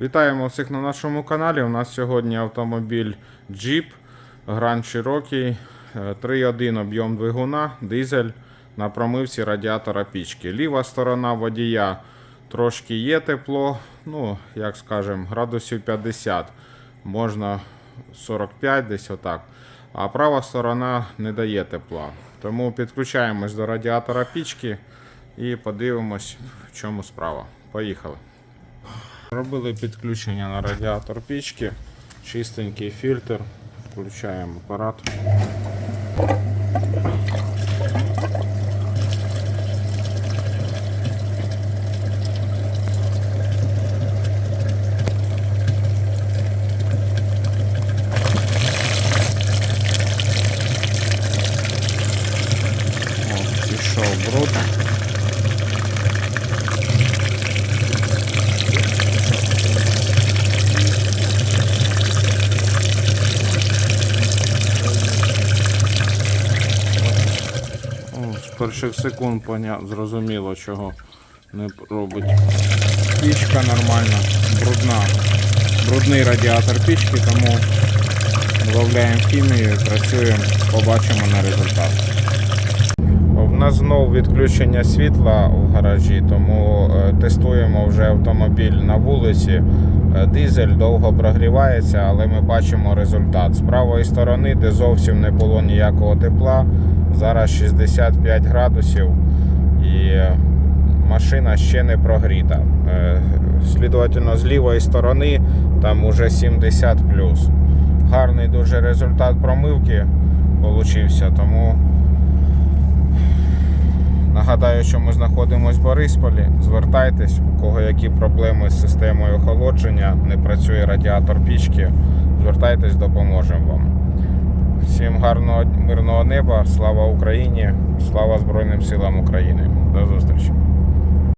Вітаємо всіх на нашому каналі. У нас сьогодні автомобіль Jeep Grand Cherokee е, 3.1 об'єм двигуна, дизель на промивці радіатора пічки. Ліва сторона водія трошки є тепло, ну, як скажемо, градусів 50, можна 45 десь отак. А права сторона не дає тепла. Тому підключаємось до радіатора пічки і подивимось, в чому справа. Поїхали. Робили підключення на радіатор пічки, чистенький фільтр. Включаємо апарат. О, пішов бруд. Перших секунд поня... зрозуміло, чого не робить. Пічка нормальна, брудна. Брудний радіатор пічки, тому додаємо хімію працюємо, побачимо на результат. В нас знову відключення світла в гаражі, тому е, тестуємо вже автомобіль на вулиці. Е, Дизель довго прогрівається, але ми бачимо результат. З правої сторони, де зовсім не було ніякого тепла, зараз 65 градусів і машина ще не прогріта. Е, Слідовательно, з лівої сторони там уже 70 Гарний дуже результат промивки получився, тому. Нагадаю, що ми знаходимося в Борисполі. Звертайтесь, у кого які проблеми з системою охолодження, не працює радіатор пічки. Звертайтесь, допоможемо вам. Всім гарного мирного неба, слава Україні, слава Збройним силам України. До зустрічі!